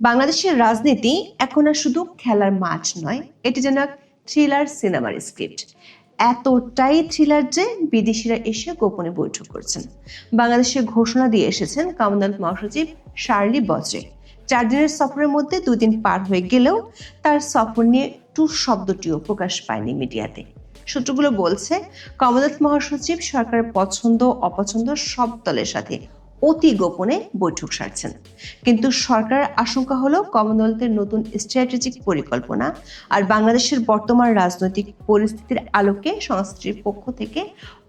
বাংলাদেশের রাজনীতি এখন আর শুধু খেলার মাঠ নয়, এটি যেন থ্রিলার সিনেমার স্ক্রিপ্ট এতটাই থ্রিলার যে বিদেশিরা এসে গোপনে বৈঠক করছেন। বাংলাদেশে ঘোষণা দিয়ে এসেছেন কমনওয়েলথ মহাসচিব শার্লি বজ্রে। চার দিনের সফরের মধ্যে দুই দিন পার হয়ে গেলেও তার সফর নিয়ে টু শব্দটিও প্রকাশ পায়নি মিডিয়াতে। সূত্রগুলো বলছে কমনওয়েলথ মহাসচিব সরকারের পছন্দ অপছন্দ সব দলের সাথে অতি গোপনে বৈঠক সারছেন। কিন্তু সরকারের আশঙ্কা হলো কমনওয়েলথের নতুন স্ট্র্যাটেজিক পরিকল্পনা আর বাংলাদেশের বর্তমান রাজনৈতিক পরিস্থিতির আলোকে সংস্থাটির পক্ষ থেকে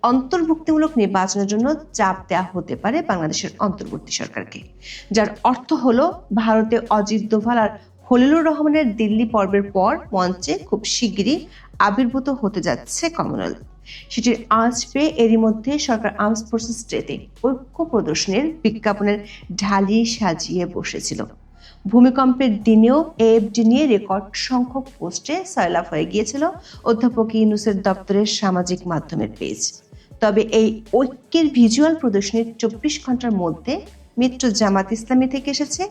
অন্তর্ভুক্তিমূলক নির্বাচনের জন্য চাপ দেওয়া হতে পারে বাংলাদেশের অন্তর্বর্তী সরকারকে। যার অর্থ হলো ভারতে অজিত দোভাল আর খলিলুর রহমানের দিল্লি পর্বের পর মঞ্চে খুব শিগগিরই আবির্ভূত হতে যাচ্ছে কমনওয়েলথ। সেটির আঁচ পেয়ে এরই মধ্যে সরকার আর্মস ফোর্সেস ডেতে ঐক্য প্রদর্শনের বিজ্ঞাপনের ঢালি সাজিয়ে বসেছিল। ভূমিকম্পের দিনেও এএফডি নিয়ে রেকর্ড সংখ্যক পোস্টে সয়লাভ হয়ে গিয়েছিল অধ্যাপক ইউনুসের দপ্তরের সামাজিক মাধ্যমের পেজ। তবে এই ঐক্যের ভিজুয়াল প্রদর্শনীর চব্বিশ ঘণ্টার মধ্যে মিত্র জামাত ইসলামী থেকে এসেছে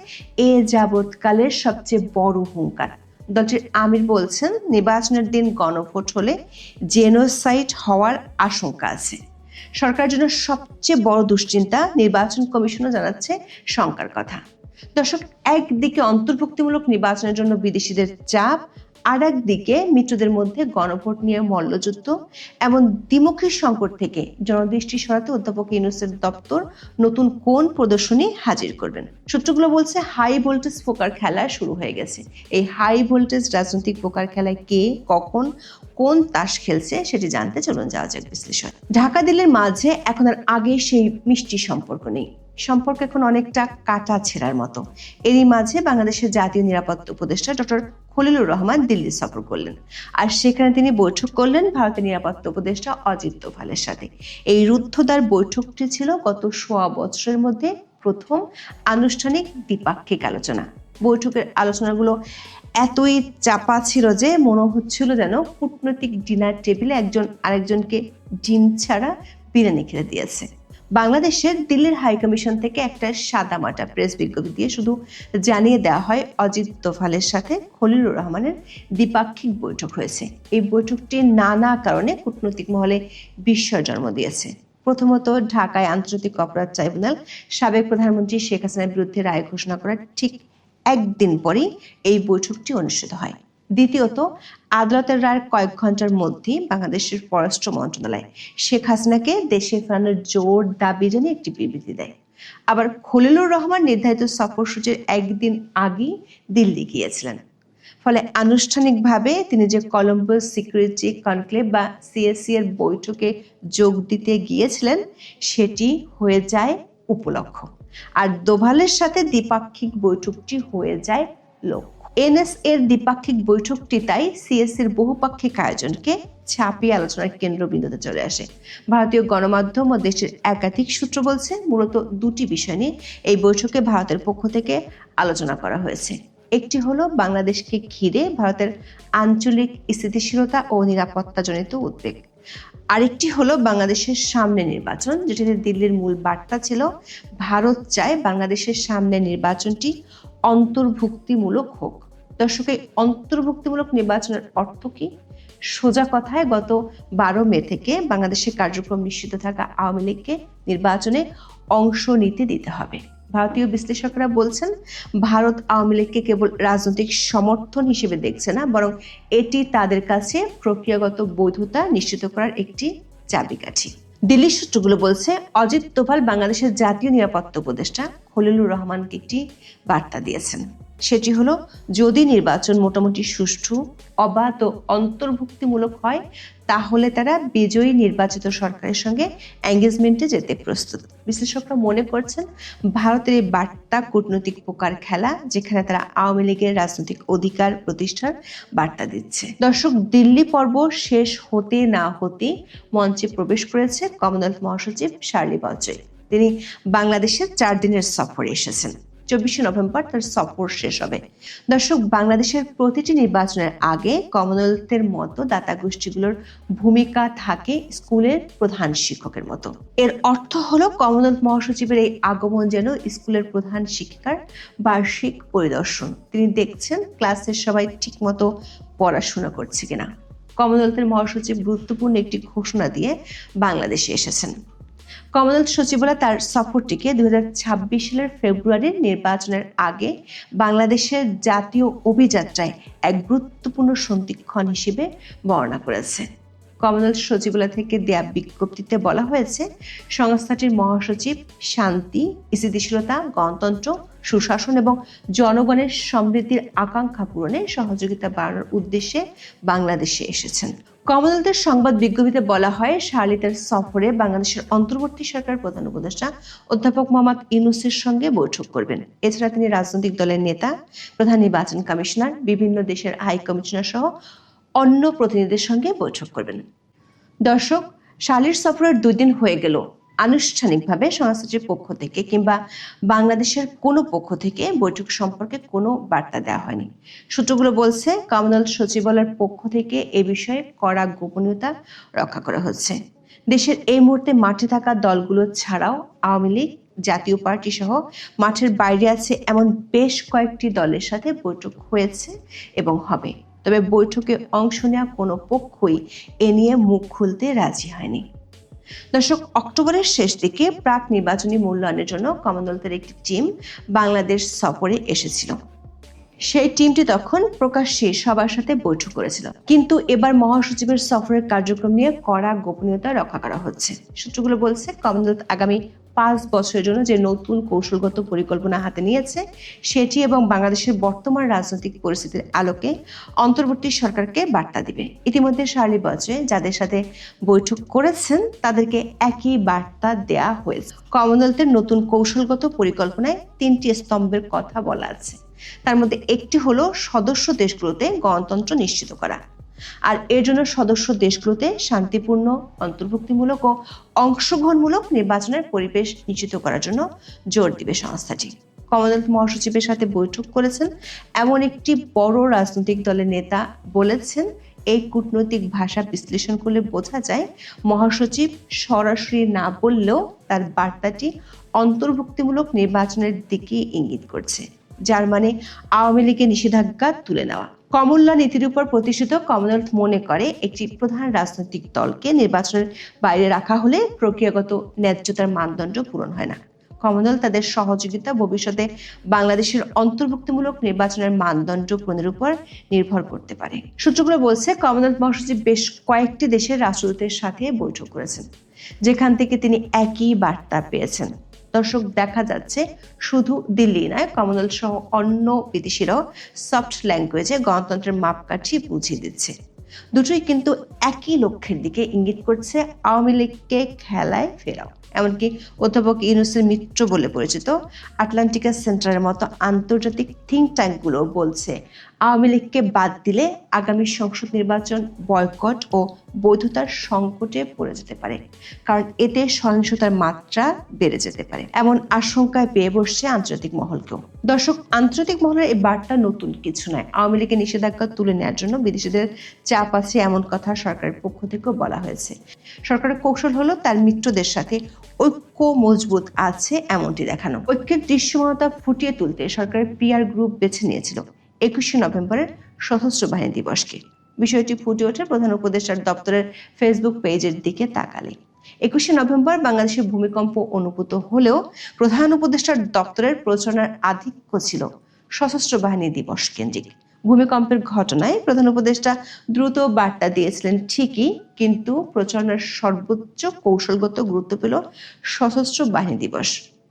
এ যাবৎকালের সবচেয়ে বড় হুঙ্কার। দলটির আমির বলছেন, নির্বাচনের দিন গণভোট হলে জেনোসাইট হওয়ার আশঙ্কা আছে। সরকারের জন্য সবচেয়ে বড় দুশ্চিন্তা নির্বাচন কমিশনও জানাচ্ছে শঙ্কার কথা। দর্শক, একদিকে অন্তর্ভুক্তিমূলক নির্বাচনের জন্য বিদেশিদের চাপ আর একদিকে মিত্রদের মধ্যে গণভোট নিয়ে মল্লযুদ্ধ এমন দ্বিমুখী সংকট থেকে জনদৃষ্টি সরাতে অধ্যাপক ইউনুসের দপ্তর নতুন কোন প্রদর্শনী হাজির করবেন। সূত্রগুলো বলছে, হাই ভোল্টেজ পোকার খেলা শুরু হয়ে গেছে। এই হাই ভোল্টেজ রাজনৈতিক পোকার খেলায় কে, কখন, কোন তাস খেলছে সেটি জানতে চলুন, যাওয়া যাক বিশ্লেষণ। ঢাকা দিল্লির মাঝে এখন আর আগে সেই মিষ্টি সম্পর্ক নেই। সম্পর্ক এখন অনেকটা কাটা ছেঁড়ার মতো। এরই মাঝে বাংলাদেশের জাতীয় নিরাপত্তা উপদেষ্টা ডক্টর খলিলুর রহমান দিল্লি সফর করলেন। আর সেখানে তিনি বৈঠক করলেন ভারতের নিরাপত্তা উপদেষ্টা অজিত দোভালের সাথে। এই রুদ্ধদ্বার বৈঠকটি ছিল গত সোয়া বছরের মধ্যে প্রথম আনুষ্ঠানিক দ্বিপাক্ষিক আলোচনা। বৈঠকের আলোচনাগুলো এতই চাপা ছিল যে মনে হচ্ছিল যেন কূটনৈতিক ডিনার টেবিলে একজন আরেকজনকে ডিম ছাড়া বিরিয়ানি খেতে দিয়েছে। বাংলাদেশের দিল্লির হাই কমিশন থেকে একটা সাদামাটা প্রেস বিজ্ঞপ্তি দিয়ে শুধু জানিয়ে দেওয়া হয়, অজিত দোভালের সাথে খলিলুর রহমানের দ্বিপাক্ষিক বৈঠক হয়েছে। এই বৈঠকটি নানা কারণে কূটনৈতিক মহলে বিস্ময় জন্ম দিয়েছে। প্রথমত, ঢাকায় আন্তর্জাতিক অপরাধ ট্রাইব্যুনাল সাবেক প্রধানমন্ত্রী শেখ হাসিনার বিরুদ্ধে রায় ঘোষণা করার ঠিক একদিন পরেই এই বৈঠকটি অনুষ্ঠিত হয়। দ্বিতীয়ত, আদালতের রায়ের কয়েক ঘণ্টার মধ্যেই বাংলাদেশের পররাষ্ট্র মন্ত্রণালয় শেখ হাসিনাকে দেশে ফেরানোর জোর দাবি জানিয়ে একটি বিবৃতি দেয়। আবার খলিলুর রহমান নির্ধারিত সফরসূচির একদিন আগেই দিল্লি গিয়েছিলেন। ফলে আনুষ্ঠানিকভাবে তিনি যে কলম্বো সিকিউরিটি কনক্লেভ বা সিএসসি এর বৈঠকে যোগ দিতে গিয়েছিলেন, সেটি হয়ে যায় উপলক্ষ। আর দোভালের সাথে দ্বিপাক্ষিক বৈঠকটি হয়ে যায় লক্ষ্য এনএস এর দ্বিপাক্ষিক বৈঠকটি তাই সিএসসির বহুপাক্ষিক আয়োজনকে ছাপিয়ে আলোচনার কেন্দ্রবিন্দুতে চলে আসে। ভারতীয় গণমাধ্যম ও দেশের একাধিক সূত্র বলছে, মূলত দুটি বিষয় নিয়ে এই বৈঠকে ভারতের পক্ষ থেকে আলোচনা করা হয়েছে। একটি হলো, বাংলাদেশকে ঘিরে ভারতের আঞ্চলিক স্থিতিশীলতা ও নিরাপত্তাজনিত উদ্বেগ। আরেকটি হলো, বাংলাদেশের সামনে নির্বাচন, যেটিতে দিল্লির মূল বার্তা ছিল, ভারত চায় বাংলাদেশের সামনে নির্বাচনটি অন্তর্ভুক্তিমূলক হোক। দর্শক এই অন্তর্ভুক্তিমূলক নির্বাচনের অর্থ কি? সোজা কথায় গত বারো মে থেকে বাংলাদেশের কার্যক্রম নিশ্চিত থাকা আওয়ামী লীগকে নির্বাচনে অংশ নিতে দিতে হবে। ভারতীয় বিশ্লেষকরা বলছেন, ভারত আওয়ামী লীগকে কেবল রাজনৈতিক সমর্থন হিসেবে দেখছে না, বরং এটি তাদের কাছে প্রক্রিয়াগত বৈধতা নিশ্চিত করার একটি চাবিকাঠি। দিল্লির সূত্রগুলো বলছে, অজিত দোভাল বাংলাদেশের জাতীয় নিরাপত্তা উপদেষ্টা খলিলুর রহমানকে একটি বার্তা দিয়েছেন। সেটি হলো, যদি নির্বাচন মোটামুটি সুষ্ঠু, অবাধ ও অন্তর্ভুক্তিমূলক হয়, তাহলে তারা বিজয়ী নির্বাচিত সরকারের সঙ্গে এঙ্গেজমেন্টে যেতে প্রস্তুত। বিশ্লেষকরা মনে করছেন, ভারতের এই বার্তা কূটনৈতিক পোকার খেলা, যেখানে তারা আওয়ামী লীগের রাজনৈতিক অধিকার প্রতিষ্ঠার বার্তা দিচ্ছে। দর্শক, দিল্লি পর্ব শেষ হতে না হতে মঞ্চে প্রবেশ করেছে কমনওয়েলথ মহাসচিব শার্লি বাজয় তিনি বাংলাদেশের চার দিনের সফরে এসেছেন। চব্বিশে নভেম্বর তার সফর শেষ হবে। দর্শক, বাংলাদেশের প্রতিটি নির্বাচনের আগে কমনওয়েলথের মতো দাতা গোষ্ঠীগুলোর ভূমিকা থাকে স্কুলের প্রধান শিক্ষকের মতো। এর অর্থ হলো কমনওয়েলথ মহাসচিবের এই আগমন যেন স্কুলের প্রধান শিক্ষিকার বার্ষিক পরিদর্শন। তিনি দেখছেন ক্লাসের সবাই ঠিকমতো পড়াশোনা করছে কিনা। কমনওয়েলথের মহাসচিব গুরুত্বপূর্ণ একটি ঘোষণা দিয়ে বাংলাদেশে এসেছেন। কমনওয়েলথ সচিবালয় তার সফরটিকে দু হাজার ছাব্বিশ সালের ফেব্রুয়ারির নির্বাচনের আগে বাংলাদেশের জাতীয় অভিযাত্রায় এক গুরুত্বপূর্ণ সন্ধিক্ষণ হিসেবে বর্ণনা করেছে। কমনওয়েলথ সচিবালয় থেকে দেয়া বিজ্ঞপ্তিতে বলা হয়েছে, সংস্থাটির মহাসচিব শান্তি, স্থিতিশীলতা, গণতন্ত্র, সুশাসন এবং জনগণের সমৃদ্ধির আকাঙ্ক্ষা পূরণে সহযোগিতা বাড়ানোর উদ্দেশ্যে বাংলাদেশে এসেছেন। কমনওয়েলথের সংবাদ বিজ্ঞপ্তিতে বলা হয় শার্লিতার সফরে বাংলাদেশের অন্তর্বর্তী সরকার প্রধান উপদেষ্টা অধ্যাপক মোহাম্মদ ইউনুসের সঙ্গে বৈঠক করবেন। এছাড়া তিনি রাজনৈতিক দলের নেতা, প্রধান নির্বাচন কমিশনার, বিভিন্ন দেশের হাই কমিশনার সহ অন্য প্রতিনিধিদের সঙ্গে বৈঠক করবেন। দর্শক, শালির সফরের দুই দিন হয়ে গেল। আনুষ্ঠানিকভাবে সংস্থাটির পক্ষ থেকে কিংবা বাংলাদেশের কোনো পক্ষ থেকে বৈঠক সম্পর্কে কোনো বার্তা দেওয়া হয়নি। সূত্রগুলো বলছে, কমনওয়েলথ সচিবালয়ের পক্ষ থেকে এ বিষয়ে কড়া গোপনীয়তা রক্ষা করা হচ্ছে। দেশের এই মুহূর্তে মাঠে থাকা দলগুলো ছাড়াও আওয়ামী লীগ, জাতীয় পার্টি সহ মাঠের বাইরে আছে এমন বেশ কয়েকটি দলের সাথে বৈঠক হয়েছে এবং হবে। তবে বৈঠকে অংশ নেওয়া কোনো পক্ষই এ নিয়ে মুখ খুলতে রাজি হয়নি। দর্শক, অক্টোবরের শেষ দিকে প্রাক নির্বাচনী মূল্যায়নের জন্য কমনওয়েলথের একটি টিম বাংলাদেশ সফরে এসেছিল। সেই টিমটি তখন প্রকাশ্যে সবার সাথে বৈঠক করেছিল। কিন্তু এবার মহাসচিবের সফরের কার্যক্রম নিয়ে কড়া গোপনীয়তা রক্ষা করা হচ্ছে। সূত্রগুলো বলছে, কমনওয়েলথ আগামী পাঁচ বছরের জন্য যে নতুন কৌশলগত পরিকল্পনা হাতে নিয়েছে, সেটি এবং বাংলাদেশের বর্তমান রাজনৈতিক পরিস্থিতির আলোকে অন্তর্বর্তী সরকারকে বার্তা দিবে। ইতিমধ্যে শার্লি বজে যাদের সাথে বৈঠক করেছেন, তাদেরকে একই বার্তা দেয়া হয়েছে। কমনওয়েলথের নতুন কৌশলগত পরিকল্পনায় তিনটি স্তম্ভের কথা বলা আছে। তার মধ্যে একটি হলো সদস্য দেশগুলোতে গণতন্ত্র নিশ্চিত করা। আর এর জন্য সদস্য দেশগুলোতে শান্তিপূর্ণ, অন্তর্ভুক্তিমূলক ও অংশগ্রহণমূলক নির্বাচনের পরিবেশ নিশ্চিত করার জন্য জোর দিবে সংস্থাটি। কমনওয়েলথ মহাসচিবের সাথে বৈঠক করেছেন এমন একটি বড় রাজনৈতিক দলের নেতা বলেছেন, এই কূটনৈতিক ভাষা বিশ্লেষণ করলে বোঝা যায় মহাসচিব সরাসরি না বললেও তার বার্তাটি অন্তর্ভুক্তিমূলক নির্বাচনের দিকে ইঙ্গিত করছে, যার মানে আওয়ামী লীগের নিষেধাজ্ঞা তুলে নেওয়া। কমল্লা নীতির উপর প্রতিষ্ঠিত কমনওয়েলথ মনে করে একটি প্রধান রাজনৈতিক দলকে নির্বাচনের বাইরে রাখা হলে প্রক্রিয়াগত ন্যায্যতার মানদণ্ড পূরণ হয় না। কমনওয়েলথ তাদের সহযোগিতা ভবিষ্যতে বাংলাদেশের অন্তর্ভুক্তিমূলক নির্বাচনের মানদণ্ড পূরণের উপর নির্ভর করতে পারে। সূত্রগুলো বলছে, কমনওয়েলথ মহাসচিব বেশ কয়েকটি দেশের রাষ্ট্রদূতের সাথে বৈঠক করেছেন, যেখান থেকে তিনি একই বার্তা পেয়েছেন। দর্শক দেখা যাচ্ছে শুধু দিল্লি নয় কমনওয়েলথ সহ অন্য বিদেশিরাও সফট ল্যাঙ্গুয়েজে গণতন্ত্রের মাপকাঠি বুঝিয়ে দিচ্ছে। দুটোই কিন্তু একই লক্ষ্যের দিকে ইঙ্গিত করছে আওয়ামী লীগকে খেলায় ফেরাও। এমনকি অধ্যাপক ইউনুসের মিত্র বলে পরিচিত আটলান্টিকা সেন্টারের মতো আন্তর্জাতিক থিঙ্ক ট্যাঙ্কগুলো বলছে আওয়ামী লীগকে বাদ দিলে আগামী সংসদ নির্বাচন বয়কট ও বৈধতার সংকটে পড়ে যেতে পারে, কারণ এতে সহিংসতার মাত্রা বেড়ে যেতে পারে। এমন আশঙ্কায় পেয়ে বসছে আন্তর্জাতিক মহলকেও। দর্শক, আন্তর্জাতিক মহলের এই বার্তা নতুন কিছু নয়। আওয়ামী লীগের নিষেধাজ্ঞা তুলে নেওয়ার জন্য বিদেশিদের চাপ আছে এমন কথা সরকারের পক্ষ থেকেও বলা হয়েছে। সরকারের কৌশল হলো তার মিত্রদের সাথে ঐক্য মজবুত আছে এমনটি দেখানো। ঐক্যের দৃশ্যমানতা ফুটিয়ে তুলতে সরকারের পিআর গ্রুপ বেছে নিয়েছিল। একুশে নভেম্বরের সশস্ত্র বাহিনী দিবসকে। বিষয়টি ফুটে ওঠে প্রধান উপদেষ্টার দপ্তরের ফেসবুক পেজের দিকে তাকালে। একুশে নভেম্বর বাংলাদেশে ভূমিকম্প অনুভূত হলেও প্রধান উপদেষ্টার দপ্তরের প্রচারণার আধিক্য ছিল সশস্ত্র বাহিনী দিবস কেন্দ্রিক। ভূমিকম্পের ঘটনায় প্রধান উপদেষ্টা দ্রুত বার্তা দিয়েছিলেন ঠিকই, কিন্তু প্রচারণার সর্বোচ্চ কৌশলগত গুরুত্ব পেল সশস্ত্র বাহিনী দিবস।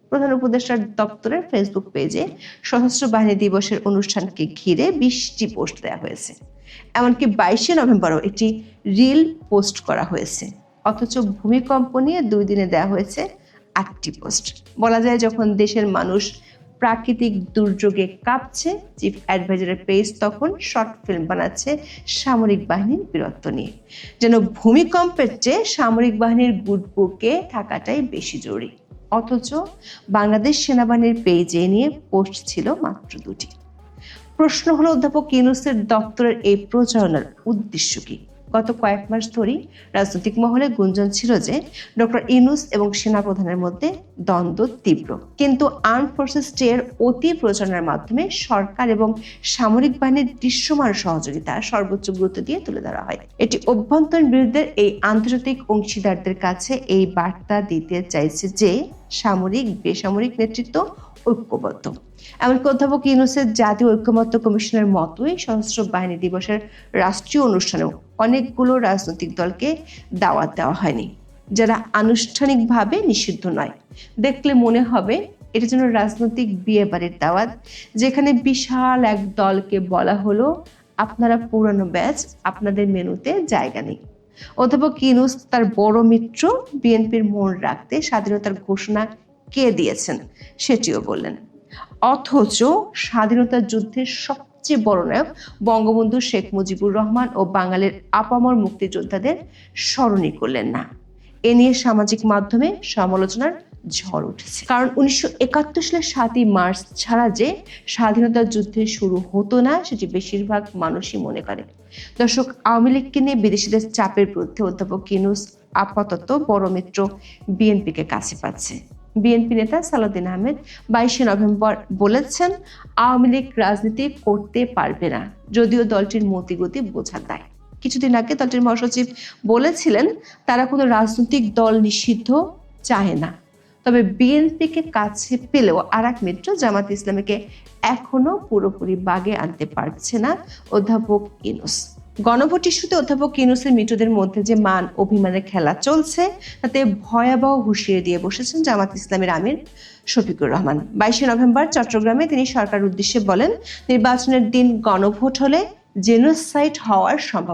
প্রধান উপদেষ্টার দপ্তরের ফেসবুক পেজে সশস্ত্র বাহিনী দিবসের অনুষ্ঠানকে ঘিরে বিশটি পোস্ট দেওয়া হয়েছে। এমনকি বাইশে নভেম্বরও একটি রিল পোস্ট করা হয়েছে। অথচ ভূমিকম্প নিয়ে দুই দিনে দেওয়া হয়েছে আটটি পোস্ট। বলা যায় যখন দেশের মানুষ প্রাকৃতিক দুর্যোগে কাঁপছে, চিফ অ্যাডভাইজারের পেজ তখন শর্ট ফিল্ম বানাচ্ছে সামরিক বাহিনীর বীরত্ব নিয়ে। যেন ভূমিকম্পের চেয়ে সামরিক বাহিনীর গুড বুকে থাকাটাই বেশি জরুরি। অথচ বাংলাদেশ সেনাবাহিনীর পেজে নিয়ে পোস্ট ছিল মাত্র দুটি। প্রশ্ন হলো, অধ্যাপক ইউনুসের দপ্তরের এই প্রচারণার উদ্দেশ্য কি? গত কয়েক মাস ধরেই রাজনৈতিক মহলে গুঞ্জন ছিল যে ডক্টর ইউনুস এবং সেনাপ্রধানের মধ্যে দ্বন্দ্ব তীব্র। কিন্তু আর্ম ফোর্সেস এর অতি প্রচারণার মাধ্যমে সরকার এবং সামরিক বাহিনীর দৃশ্যমান সহযোগিতা সর্বোচ্চ গুরুত্ব দিয়ে তুলে ধরা হয়। এটি অভ্যন্তরীণ বিরুদ্ধের এই আন্তর্জাতিক অংশীদারদের কাছে এই বার্তা দিতে চাইছে যে সামরিক, বেসামরিক নেতৃত্ব ঐক্যবদ্ধ। এমনকি অধ্যাপক ইউনুসের জাতীয় ঐক্যমত্য কমিশনের মতোই সশস্ত্র বাহিনী দিবসের রাষ্ট্রীয় অনুষ্ঠানেও অনেকগুলো রাজনৈতিক দলকে দাওয়াত দেওয়া হয়নি, যারা আনুষ্ঠানিকভাবে নিষিদ্ধ নয়। দেখলে মনে হবে এটা যেন রাজনৈতিক বিয়ে বাড়ির দাওয়াত, যেখানে বিশাল এক দলকে বলা হলো, আপনারা পুরানো ব্যাচ, আপনাদের মেনুতে জায়গা নেই। অধ্যাপক ইউনুস তার বড় মিত্র বিএনপির মন রাখতে স্বাধীনতার ঘোষণা কে দিয়েছেন সেটিও বললেন। অথচ স্বাধীনতা যুদ্ধের সবচেয়ে বড় নায়ক বঙ্গবন্ধু শেখ মুজিবুর রহমান ও বাঙালির আপামর মুক্তিযোদ্ধাদের স্মরণই করলেন না। এ নিয়ে সামাজিক মাধ্যমে সমালোচনার ঝড় উঠেছে। কারণ উনিশশো একাত্তর সালের সাতই মার্চ ছাড়া যে স্বাধীনতা যুদ্ধে শুরু হতো না, সেটি বেশিরভাগ মানুষই মনে করে। দর্শক, আওয়ামী লীগকে নিয়ে বিদেশিদের চাপের বিরুদ্ধে অধ্যাপক কিনুস আপাতত বড় মিত্র বিএনপিকে কাছে পাচ্ছে। বিএনপি নেতা সালাউদ্দিন আহমেদ বাইশে নভেম্বর বলেছেন, আওয়ামী লীগ রাজনীতি করতে পারবে না, যদিও দলটির মতিগতি বোঝা দেয় কিছুদিন আগে দলটির মহাসচিব বলেছিলেন, তারা কোনো রাজনৈতিক দল নিষিদ্ধ চায় না। তবে বিএনপিকে কাছে পেলেও আর এক মিত্র জামাত ইসলামীকে এখনও পুরোপুরি বাগে আনতে পারছে না অধ্যাপক ইনুস। গণভোট ইস্যুতে অধ্যাপক ইনুসের মিটুদের মধ্যে যে মান অভিমানের খেলা চলছে, তাতে ভয়াবহ হুঁশিয়ে দিয়ে বসেছেন জামাত ইসলামের আমির শফিকুর রহমান। বাইশে নভেম্বর চট্টগ্রামে তিনি সরকার উদ্দেশ্যে বলেন, নির্বাচনের দিন গণভোট হলে জেনোসাইট হওয়ার সম্ভাবনা